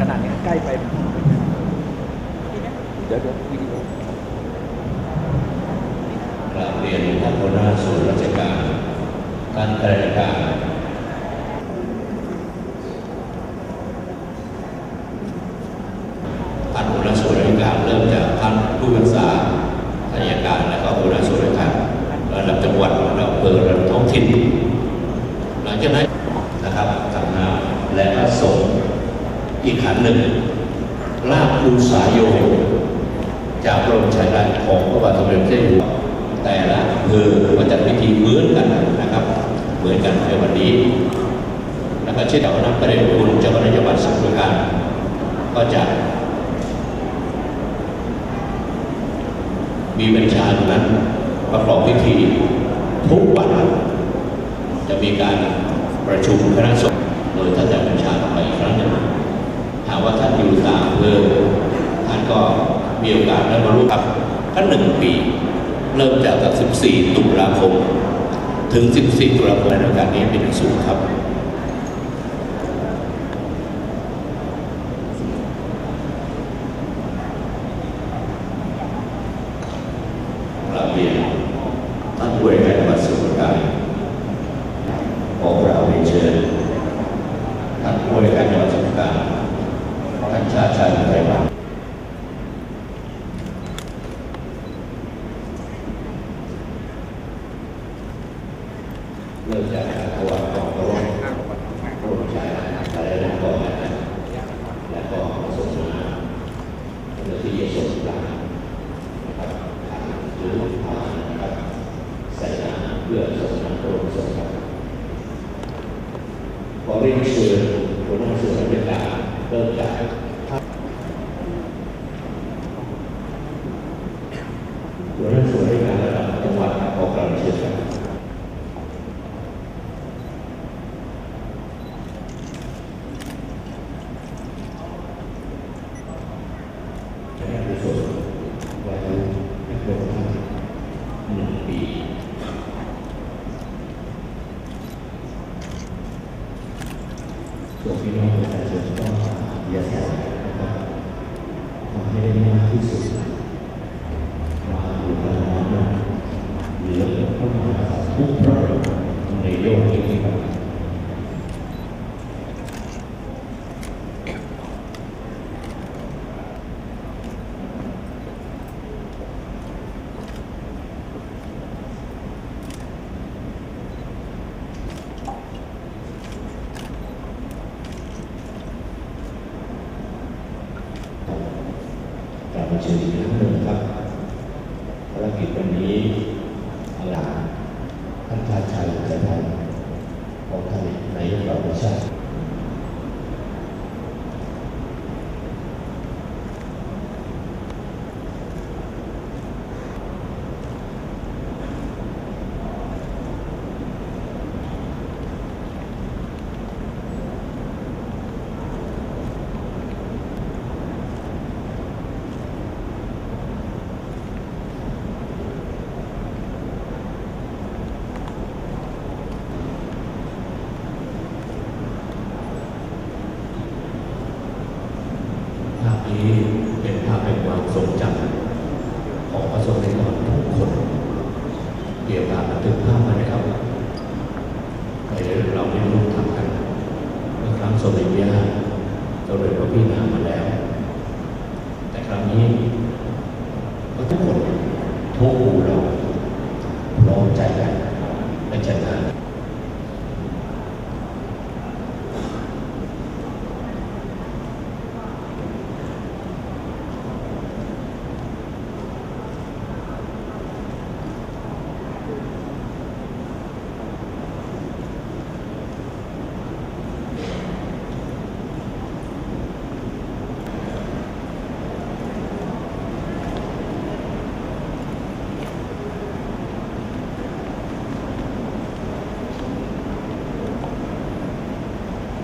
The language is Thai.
ขนาดนี้ใกล้ไปเดี๋ยวเดี๋ยววิดีโอกราบเรียนท่านหัวหน้าส่วนราชการท่านราชการท่านหัวหน้าส่วนราชการเริ่มจากท่านผู้บัญชาการอัยการและก็หัวหน้าส่วนราชการระดับจังหวัดระดับอำเภอระดับท้องถิ่นหลังจากนั้นนะครับทำงานและก็ส่ง อีกขันหนึ่งลาบภูสายโย จากพระบรมฉายาลักษณ์ของพระบาทสมเด็จพระเจ้าอยู่หัวแต่ละอำเภอก็จัดพิธีเหมือนกันนะครับ เหมือนกันในวันนี้ แล้วก็เช่นเดียวกับพระเดชพระคุณเจ้าคณะจังหวัดสมุทรปราการก็จะ มีบัญชาตรงนั้นประกอบพิธีทุกวันจะมีการประชุมคณะสงฆ์โดยท่านจะบัญชาออกไปอีกครั้งหนึ่ง หากว่าท่านอยู่ต่างอำเภอท่านก็มีโอกาสได้มาร่วมกับท่หนึ่งปี เริ่มจากกับ14 ตุลาคม ถึง 14 ตุลาคมในโอกาสนี้เป็นอย่างสูงครับกราเรียนท่านผู้บริการจังหวัดสมุทรปราการขอกราบเรียนเชิญท่านผู้บริการจังหวัดสมุทรปราการ ท่านชาติชายไทยวันเริ่มจากการถวายของพระองค์พระองค์ชายอะไรแล้วก็แล้วก็ส่งมาเพื่องที่จะส่งกลางนะครับหรือผ่านนะครับใส่น้ำเพื่อส่งน้ำโปรดส่งครับขอเรียนเชิญหัวหน้าส่วนราชการเริ่มจาก หัวหน้าส่วนราชการระดับจังหวัดขอกราบเชิญครับคณะผู้ส่งวายุนักบวชท่านหนึ่งปีส่วนพี่น้องประชาชนก็อย่าใส่นะครับทำให้ได้มากที่สุดมาอยู่กับน้ำมันเหลือพระม หากษัตริย์ทุกพระองค์ในโลกนี้ครับกลับมาเชิญอีกครั้งหนึ่งครับภารกิจวันนี้หลัง ท่านชาติชัยใจไทยของท่านนายกเหล่าประชาติ นี้เป็นภาพแห่งความทรงจำของประสบนิกรทุกคนเกี่ยวกับบันทึกภาพมานะครับในเราไม่รู้ทำกันเมื่อครั้งสมเด็จย่าสมเด็พระพี่นามาแล้ว แต่ครั้งนี้ก็ทุกคน